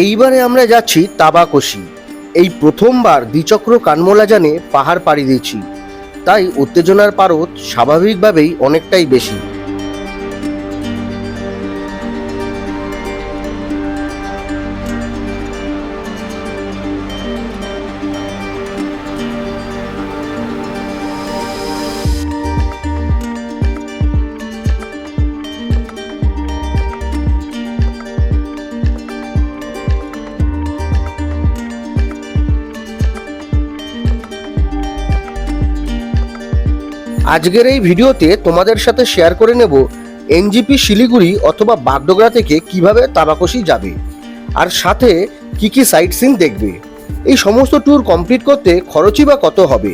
এইবারে আমরা যাচ্ছি তাবাকশি। এই প্রথমবার দ্বিচক্র কানমোলা জানে পাহাড় পাড়ি দিয়েছি। তাই উত্তেজনার পারদ স্বাভাবিকভাবেই অনেকটাই বেশি। আজকের এই ভিডিওতে তোমাদের সাথে শেয়ার করে নেব এনজিপি শিলিগুড়ি অথবা বাগডোগরা থেকে কীভাবে তাবাকশি যাবে। আর সাথে কি কি সাইট সিন দেখবে। এই সমস্ত ট্যুর কমপ্লিট করতে খরচই বা কত হবে?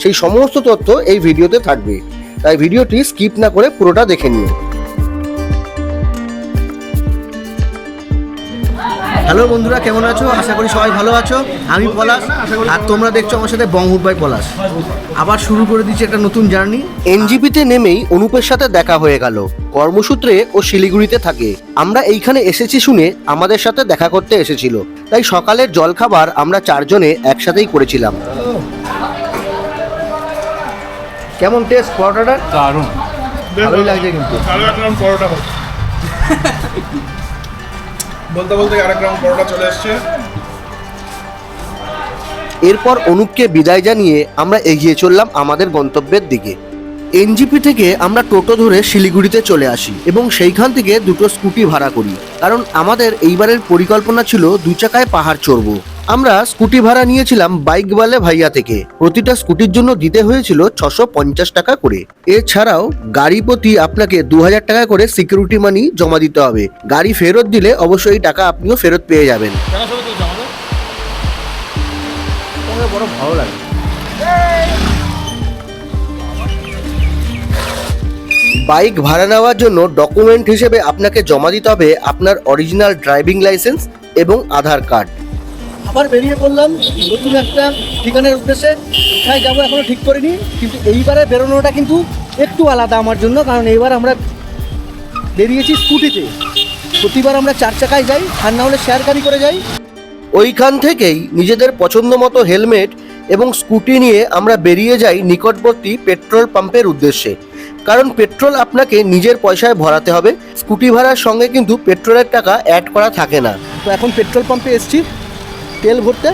সেই সমস্ত তথ্য এই ভিডিওতে থাকবে। তাই ভিডিওটি স্কিপ না করে পুরোটা দেখে নিও। হ্যালো বন্ধুরা কেমন আছো? আশা করি সবাই ভালো আছো। আমি পলাশ আর তোমরা দেখছ আমার সাথে বংহুট বাই পলাশ। আবার শুরু করে দিচ্ছি একটা নতুন জার্নি। এনজিপিতে নেমেই অনুপের সাথে দেখা হয়ে গেল। কর্মসূত্রে ও শিলিগুড়িতে থাকে। আমরা এইখানে এসেছি শুনে আমাদের সাথে দেখা করতে এসেছিল। তাই সকালের জলখাবার আমরা চারজনে একসাথেই করেছিলাম। কেমন টেস্ট পরোটাটা? দারুণ। ভালোই লাগছে কিন্তু। পরোটা। বলতে বলতে আরেক রাউন্ড চলে এরপর অনুপকে বিদায় জানিয়ে আমরা এগিয়ে চললাম আমাদের গন্তব্যের দিকে। এনজিপি থেকে আমরা টোটো ধরে শিলিগুড়িতে চলে আসি এবং সেইখান থেকে দুটো স্কুটি ভাড়া করি। কারণ আমাদের এইবারের পরিকল্পনা ছিল দু চাকায় পাহাড় চড়বো। আমরা স্কুটি ভাড়া নিয়েছিলাম বাইক বালে ভাইয়া থেকে। প্রতিটা স্কুটির জন্য দিতে হয়েছিল ছশো পঞ্চাশ টাকা করে। এছাড়াও গাড়ি প্রতি আপনাকে দু হাজার টাকা করে সিকিউরিটি মানি জমা দিতে হবে। গাড়ি ফেরত দিলে অবশ্যই এই টাকা আপনিও ফেরত পেয়ে যাবেন। বড় ভালো লাগে। বাইক ভাড়া নেওয়ার জন্য ডকুমেন্ট হিসেবে আপনাকে জমা দিতে হবে আপনার অরিজিনাল ড্রাইভিং লাইসেন্স এবং আধার কার্ড আবার বেরিয়ে পড়লাম নতুন একটা ঠিকানার উদ্দেশ্যে। কোথায় যাব এখনও ঠিক করিনি কিন্তু এইবারে বেরোনোটা কিন্তু একটু আলাদা আমার জন্য কারণ এইবার আমরা বেরিয়েছি স্কুটিতে। প্রতিবার আমরা চার চাকায় যাই আর না হলে শেয়ার গাড়ি করে যাই। ওইখান থেকেই নিজেদের পছন্দ মতো হেলমেট এবং স্কুটি নিয়ে আমরা বেরিয়ে যাই নিকটবর্তী পেট্রোল পাম্পের উদ্দেশ্যে। কারণ পেট্রোল আপনাকে নিজের পয়সায় ভরাতে হবে স্কুটি ভাড়ার সঙ্গে কিন্তু পেট্রোলের টাকা অ্যাড করা থাকে না। তো এখন পেট্রোল পাম্পে এসছি। তেল ভরতে।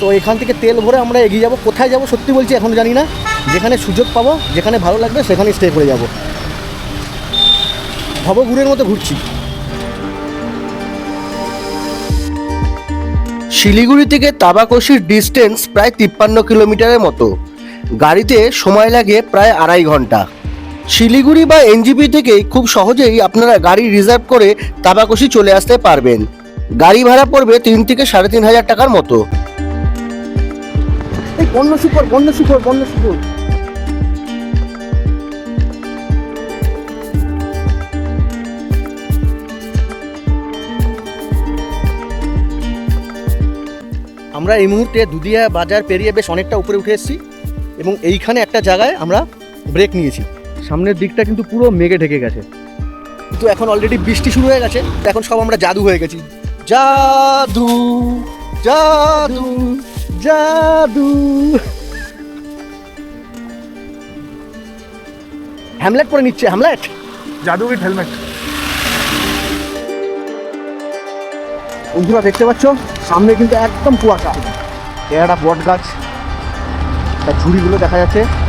তো এখান থেকে তেল ভরে আমরা এগিয়ে যাব। কোথায় যাব সত্যি বলছি এখন জানি না। যেখানে সুযোগ পাবো, যেখানে ভালো লাগবে, সেখানে স্টে করে যাব। ভবঘুরের মতো ঘুরছি। শিলিগুড়ি থেকে তাবাকশির ডিস্টেন্স প্রায় তিপ্পান্ন কিলোমিটারের মতো। গাড়িতে সময় লাগে প্রায় আড়াই ঘণ্টা। শিলিগুড়ি বা এনজিপি থেকেই খুব সহজেই আপনারা গাড়ি রিজার্ভ করে তাবাকশি চলে আসতে পারবেন। গাড়ি ভাড়া পড়বে তিন থেকে সাড়ে তিন হাজার টাকার মতো। এই বন্য বন্য বন্য আমরা এই মুহূর্তে দুধিয়া বাজার পেরিয়ে বেশ অনেকটা উপরে উঠে এসেছি এবং এইখানে একটা জায়গায় আমরা ব্রেক নিয়েছি। সামনের দিকটা কিন্তু পুরো মেঘে ঢেকে গেছে। কিন্তু এখন অলরেডি বৃষ্টি শুরু হয়ে গেছে এখন সব আমরা জাদু হয়ে গেছি। জাদু জাদু জাদু। হ্যামলেট পরে নিচ্ছে হ্যামলেট জাদু উইথ হেলমেট। বন্ধুরা দেখতে পাচ্ছ? সামনে কিন্তু একদম কুয়াশা। এ একটা বট গাছ। তার ঝুড়িগুলো দেখা যাচ্ছে।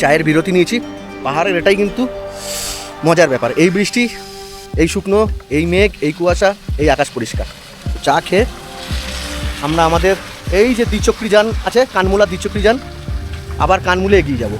চায়ের বিরতি নিয়েছি। পাহাড়ের এটাই কিন্তু মজার ব্যাপার। এই বৃষ্টি, এই শুকনো, এই মেঘ, এই কুয়াশা, এই আকাশ পরিষ্কার। চা খেয়ে আমরা আমাদের এই যে দ্বিচক্রী যান আছে, কানমুলা দ্বিচক্রী যান আবার কানমুলে এগিয়ে যাব।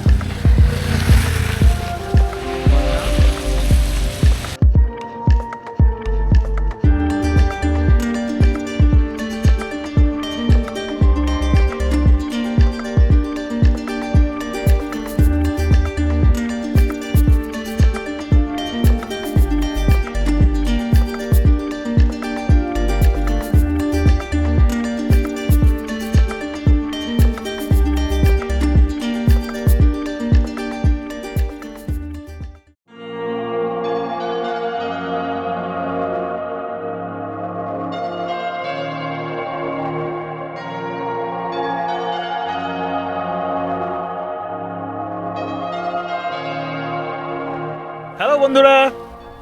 বন্ধুরা,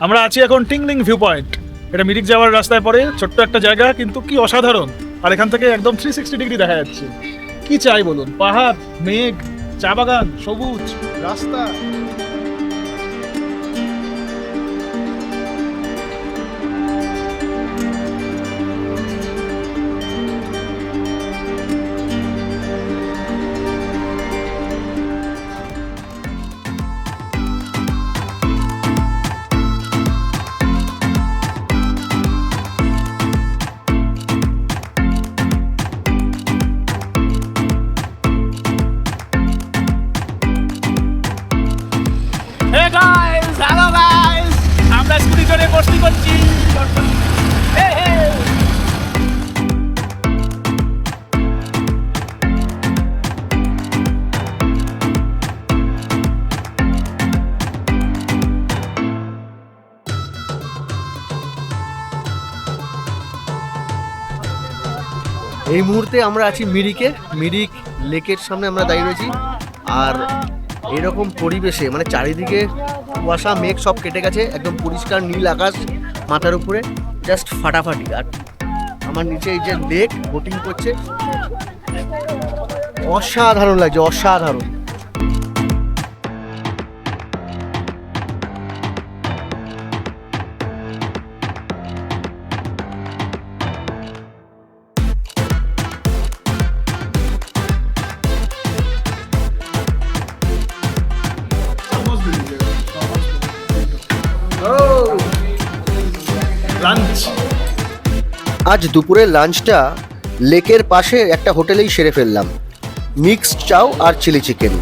আমরা আছি এখন টিংলিং ভিউ পয়েন্ট এটা মিরিক যাওয়ার রাস্তায় পড়ে, ছোট্ট একটা জায়গা, কিন্তু কি অসাধারণ। আর এখান থেকে একদম থ্রি সিক্সটি ডিগ্রি দেখা যাচ্ছে। কি চাই বলুন? পাহাড়, মেঘ, চা বাগান, সবুজ, রাস্তা। এই মুহূর্তে আমরা আছি মিরিকে, মিরিক লেকের সামনে আমরা দাঁড়িয়ে রয়েছি। আর এরকম পরিবেশে মানে চারিদিকে কুয়াশা, মেঘ সব কেটে গেছে, একদম পরিষ্কার নীল আকাশ মাথার উপরে জাস্ট ফাটাফাটি। আর আমার নিচে এই যে লেক বোটিং করছে। অসাধারণ লাগছে, অসাধারণ। আজ দুপুরের লাঞ্চটা লেকের পাশে একটা হোটেলেই সেরে ফেললাম। মিক্সড চাও আর চিলি চিকেন।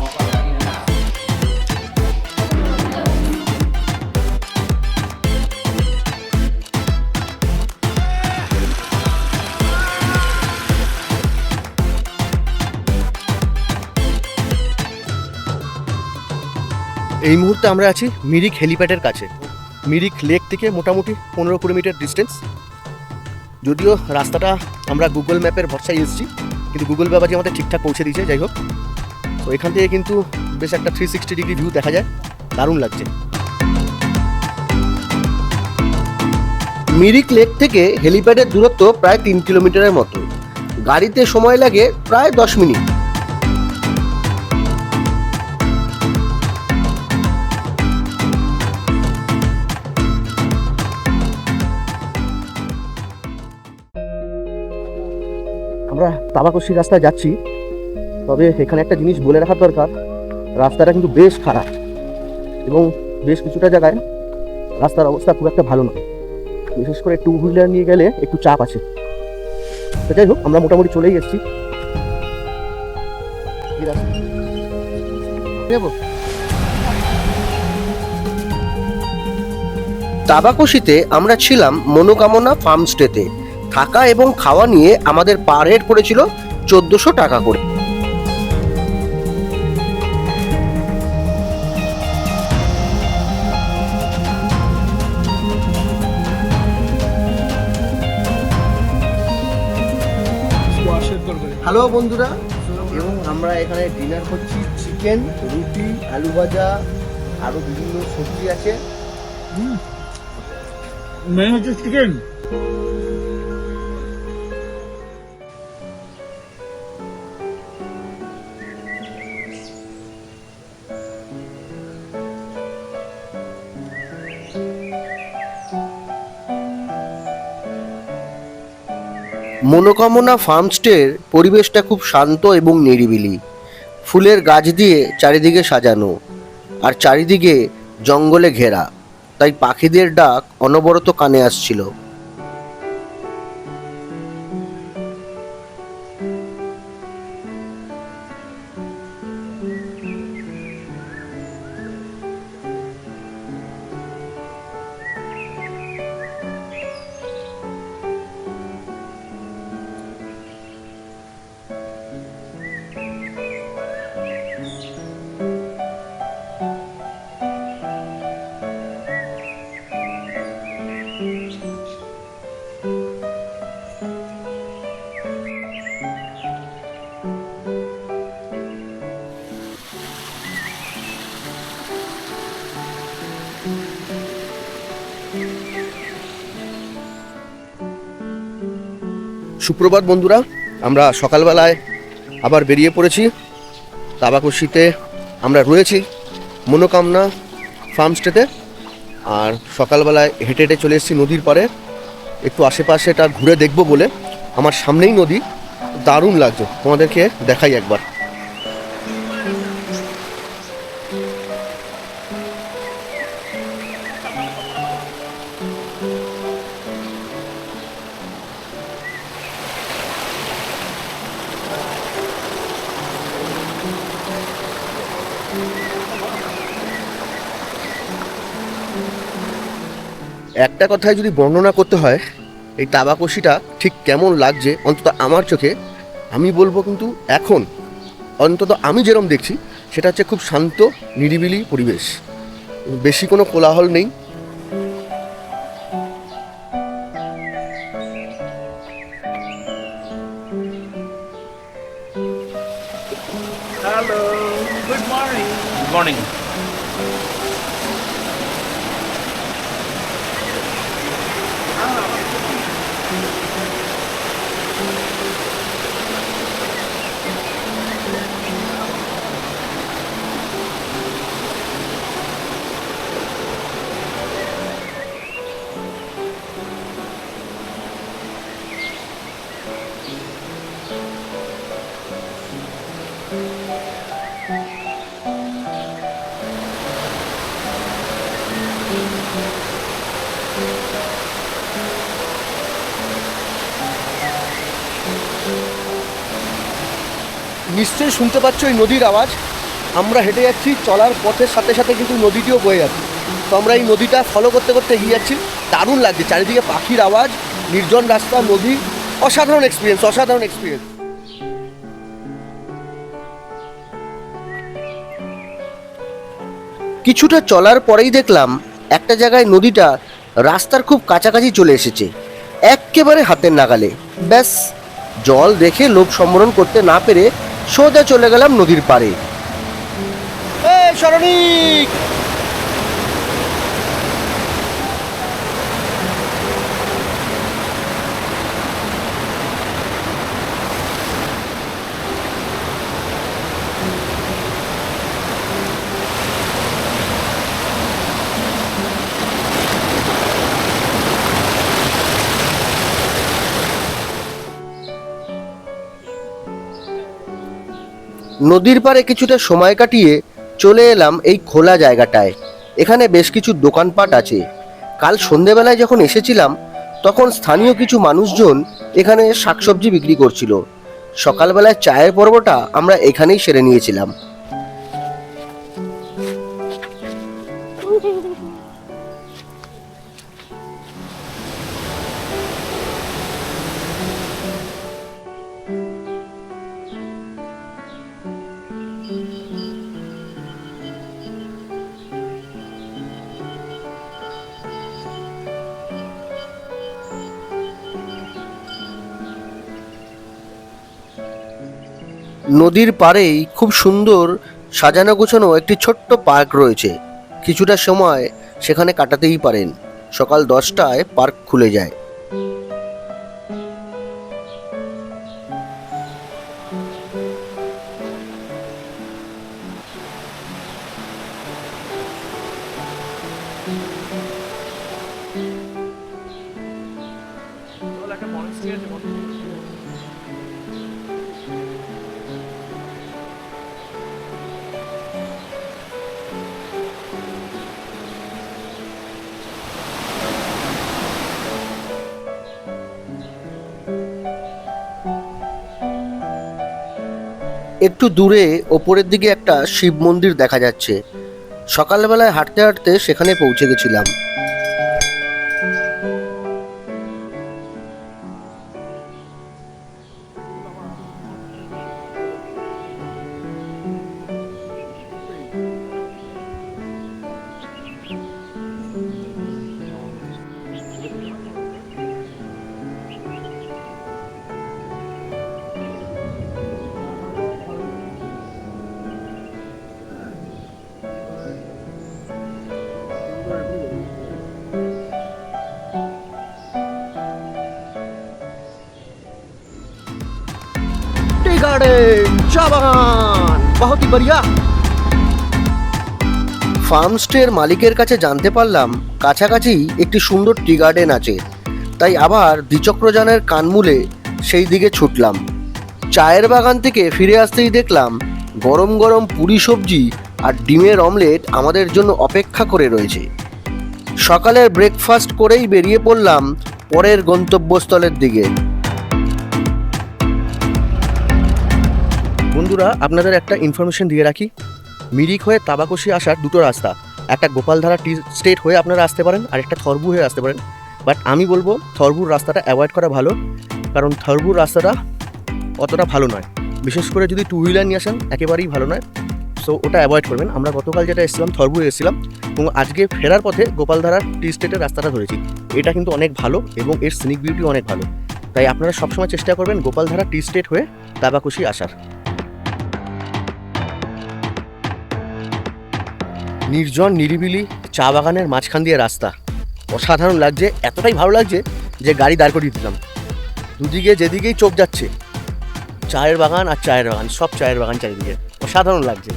এই মুহূর্তে আমরা আছি মিরিক হেলিপ্যাডের কাছে। মিরিক লেক থেকে মোটামুটি পনেরো কুড়ি মিটার ডিস্টেন্স। যদিও রাস্তাটা আমরা গুগল ম্যাপের ভরসায় এসেছি কিন্তু গুগল ম্যাপ আজকে আমাদের ঠিকঠাক পৌঁছে দিয়েছে, যাই হোক। তো এখান থেকে কিন্তু বেশ একটা থ্রি সিক্সটি ডিগ্রি ভিউ দেখা যায়, দারুণ লাগছে। মিরিক লেক থেকে হেলিপ্যাডের দূরত্ব প্রায় তিন কিলোমিটারের মতো। গাড়িতে সময় লাগে প্রায় দশ মিনিট। আমরা তাবাকশি রাস্তায় যাচ্ছি, তবে এখানে একটা জিনিস বলে রাখার দরকার, রাস্তাটা কিন্তু বেশ খারাপ এবং বেশ কিছুটা জায়গায় রাস্তার অবস্থা খুব একটা ভালো নয় বিশেষ করে টু হুইলার নিয়ে গেলে একটু চাপ আছে। তো যাই হোক, আমরা মোটামুটি চলেই এসেছি? তাবাকশিতে আমরা ছিলাম মনোকামনা ফার্ম স্টেতে থাকা এবং খাওয়া নিয়ে আমাদের পার হেড পড়েছিল চোদ্দশো টাকা করে। হ্যালো বন্ধুরা এবং আমরা এখানে ডিনার করছি চিকেন রুটি আলু ভাজা আরও বিভিন্ন সবজি আছে। মেন হচ্ছে চিকেন মনোকামনা ফার্মস্টের পরিবেশটা খুব শান্ত এবং নিরিবিলি। ফুলের গাছ দিয়ে চারিদিকে সাজানো আর চারিদিকে জঙ্গলে ঘেরা। তাই পাখিদের ডাক অনবরত কানে আসছিল। সুপ্রভাত বন্ধুরা, আমরা সকালবেলায় আবার বেরিয়ে পড়েছি। তাবাকুশিতে আমরা রয়েছি, মনোকামনা ফার্মস্টেতে। আর সকালবেলায় হেঁটে হেঁটে চলে এসেছি নদীর পাড়ে। একটু আশেপাশেটা ঘুরে দেখব বলে। আমার সামনেই নদী, দারুণ লাগছে। তোমাদেরকে দেখাই একবার। একটা কথায় যদি বর্ণনা করতে হয়, এই তাবাকশিটা ঠিক কেমন লাগছে অন্তত আমার চোখে, আমি বলব কিন্তু এখন, অন্তত আমি যেরম দেখছি, সেটা হচ্ছে খুব শান্ত, নিরিবিলি পরিবেশ। বেশি কোনো কোলাহল নেই। নিশ্চয়ই শুনতে পাচ্ছ ওই নদীর আওয়াজ। আমরা হেঁটে যাচ্ছি, চলার পথের সাথে সাথে কিন্তু নদীটিও বয়ে যাচ্ছে। তো আমরা এই নদীটা ফলো করতে করতে এগিয়ে যাচ্ছি। দারুণ লাগছে, চারিদিকে পাখির আওয়াজ, নির্জন রাস্তা, নদী, অসাধারণ এক্সপিরিয়েন্স অসাধারণ এক্সপিরিয়েন্স কিছুটা চলার পরেই দেখলাম একটা জায়গায় নদীটা রাস্তার খুব কাছাকাছি চলে এসেছে একেবারে হাতের নাগালে। ব্যাস, জল দেখে লোভ সম্বরণ করতে না পেরে সোজা চলে গেলাম নদীর পাড়ে। সরণিক নদীর পারে কিছুটা সময় কাটিয়ে চলে এলাম এই খোলা জায়গাটায়। এখানে বেশ কিছু দোকানপাট আছে। কাল সন্ধেবেলায় যখন এসেছিলাম, তখন স্থানীয় কিছু মানুষজন এখানে শাকসবজি বিক্রি করছিল। সকালবেলায় চায়ের পর্বটা আমরা এখানেই সেরে নিয়েছিলাম। নদীর পাড়েই খুব সুন্দর সাজানো গোছানো একটি ছোট্ট পার্ক রয়েছে। কিছুটা সময় সেখানে কাটাতেই পারেন। সকাল দশটায় পার্ক খুলে যায়। একটু দূরে ওপরের দিকে একটা শিব মন্দির দেখা যাচ্ছে। সকালবেলায় হাঁটতে হাঁটতে সেখানে পৌঁছে গেছিলাম। বাগান বহুত হি বড়িয়া ফার্ম স্টের মালিকের কাছে জানতে পারলাম, কাছাকাছি একটি সুন্দর টি গার্ডেন আছে। তাই আবার দ্বিচক্রযানের কানমূলে সেই দিকে ছুটলাম। চায়ের বাগান থেকে ফিরে আসতেই দেখলাম, গরম গরম পুরি সবজি আর ডিমের অমলেট আমাদের জন্য অপেক্ষা করে রয়েছে। সকালের ব্রেকফাস্ট করেই বেরিয়ে পড়লাম পরের গন্তব্যস্থলের দিকে। বন্ধুরা, আপনাদের একটা ইনফরমেশন দিয়ে রাখি। মিরিক হয়ে তাবাকশি আসার দুটো রাস্তা। একটা গোপালধারা টি স্টেট হয়ে আপনারা আসতে পারেন, আর একটা থরবু হয়ে আসতে পারেন। বাট আমি বলব, থরবুর রাস্তাটা অ্যাভয়েড করা ভালো, কারণ থরবুর রাস্তাটা অতটা ভালো নয়। বিশেষ করে যদি টু হুইলার নিয়ে আসেন, একেবারেই ভালো নয়। সো ওটা অ্যাভয়েড করবেন। আমরা গতকাল যেটা এসেছিলাম থরবু এসেছিলাম, এবং আজকে ফেরার পথে গোপালধারা টি স্টেটের রাস্তাটা ধরেছি। এটা কিন্তু অনেক ভালো, এবং এর সিনিক বিউটি অনেক ভালো। তাই আপনারা সবসময় চেষ্টা করবেন গোপালধারা টি স্টেট হয়ে তাবাকুশি আসার। নির্জন, নিরিবিলি, চা বাগানের মাঝখান দিয়ে রাস্তা। অসাধারণ লাগছে, এতটাই ভালো লাগছে যে গাড়ি দাঁড় করিয়ে দিলাম। দুদিকে যেদিকেই চোখ যাচ্ছে, চায়ের বাগান আর চায়ের বাগান, সব চায়ের বাগান চারিদিকে। অসাধারণ লাগছে।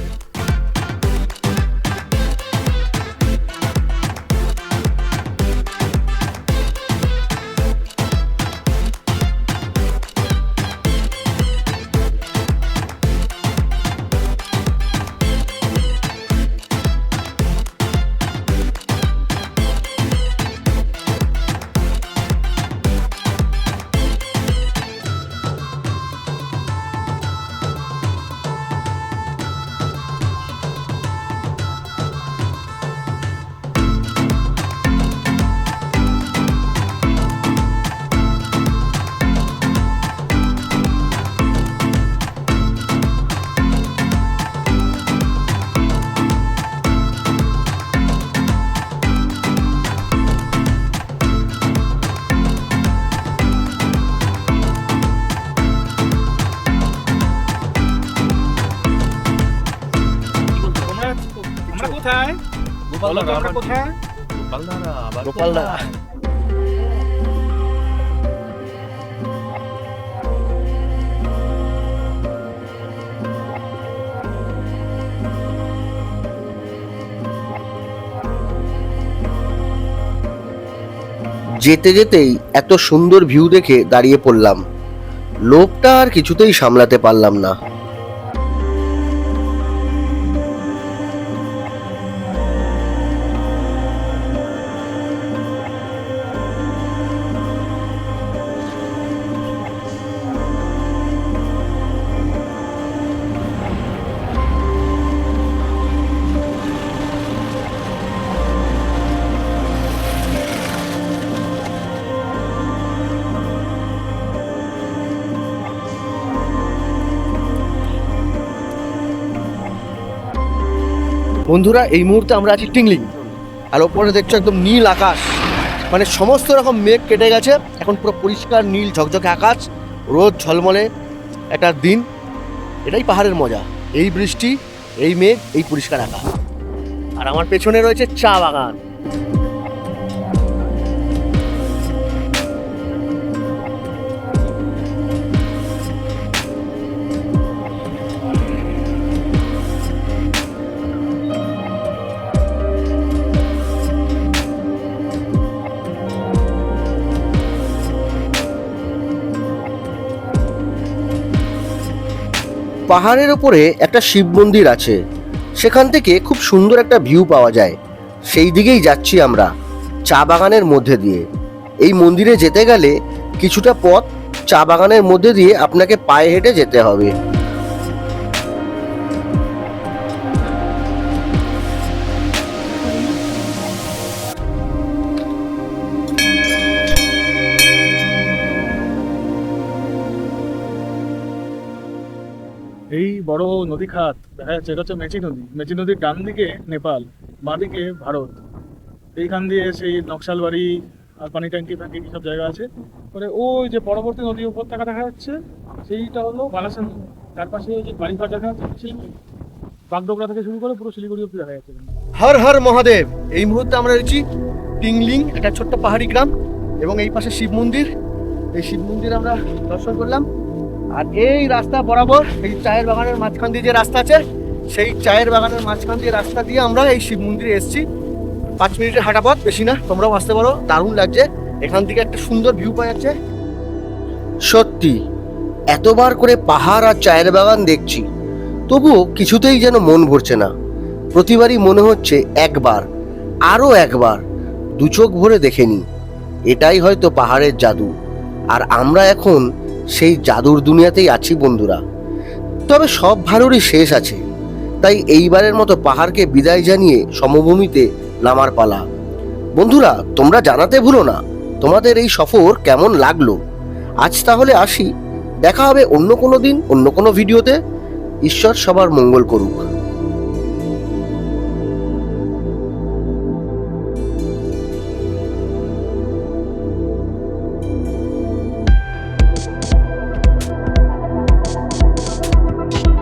যেতে যেতেই এত সুন্দর ভিউ দেখে দাঁড়িয়ে পড়লাম। লোভটা আর কিছুতেই সামলাতে পারলাম না। বন্ধুরা, এই মুহূর্তে আমরা আছি টিংলিং। আর ওপরে দেখছ একদম নীল আকাশ। মানে সমস্ত রকম মেঘ কেটে গেছে। এখন পুরো পরিষ্কার নীল, ঝকঝকে আকাশ, রোদ ঝলমলে একটা দিন। এটাই পাহাড়ের মজা। এই বৃষ্টি, এই মেঘ, এই পরিষ্কার আকাশ। আর আমার পেছনে রয়েছে চা বাগান। পাহাড়ের ওপরে একটা শিব মন্দির আছে। সেখান থেকে খুব সুন্দর একটা ভিউ পাওয়া যায়। সেই দিকেই যাচ্ছি আমরা, চা বাগানের মধ্যে দিয়ে। এই মন্দিরে যেতে গেলে কিছুটা পথ চা বাগানের মধ্যে দিয়ে আপনাকে পায়ে হেঁটে যেতে হবে। বড় নদী খাত, দেখা যাচ্ছে এটা হচ্ছে মেচি নদী। মেচি নদীর ডান দিকে নেপাল, বাঁ দিকে ভারত। এইখান দিয়ে সেই নকশালবাড়ি আর পানি ট্যাঙ্কি ফ্যাঙ্কি সব জায়গা আছে। পরে ওই যে পরবর্তী নদী উপত্যকা দেখা যাচ্ছে, সেইটা হলো বালাসান তার পাশে ওই যে বাড়িঘর দেখা যাচ্ছে বাগডোগরা থেকে শুরু করে পুরো শিলিগুড়ি অব্দি দেখা যাচ্ছে। হর হর মহাদেব, এই মুহূর্তে আমরা রয়েছি টিংলিং, একটা ছোট্ট পাহাড়ি গ্রাম, এবং এই পাশে শিব মন্দির। এই শিব মন্দির আমরা দর্শন করলাম। আর এই রাস্তা বরাবর এই চায়ের বাগানের মাঝখান দিয়ে যে রাস্তা আছে, সেই চায়ের বাগানের মাঝখান দিয়ে রাস্তা দিয়ে আমরা এই শিব মন্দিরে এসেছি। পাঁচ মিনিটের হাঁটা পথ, বেশি না, তোমরাও আসতে পারো, দারুণ লাগছে। এখান থেকে একটা সুন্দর ভিউ পাওয়া যাচ্ছে। সত্যি, এতবার করে পাহাড় আর চায়ের বাগান দেখছি। তবুও কিছুতেই যেন মন ভরছে না। প্রতিবারই মনে হচ্ছে একবার আরও একবার দু চোখ ভরে দেখে নি এটাই হয়তো পাহাড়ের জাদু। আর আমরা এখন সেই জাদুর দুনিয়াতেই আছি বন্ধুরা। তবে সব ভালোরই শেষ আছে। তাই এইবারের মতো পাহাড়কে বিদায় জানিয়ে সমভূমিতে নামার পালা। বন্ধুরা, তোমরা জানাতে ভুলো না, তোমাদের এই সফর কেমন লাগল? আজ তাহলে আসি। দেখা হবে অন্য কোনো দিন, অন্য কোনো ভিডিওতে। ঈশ্বর সবার মঙ্গল করুক।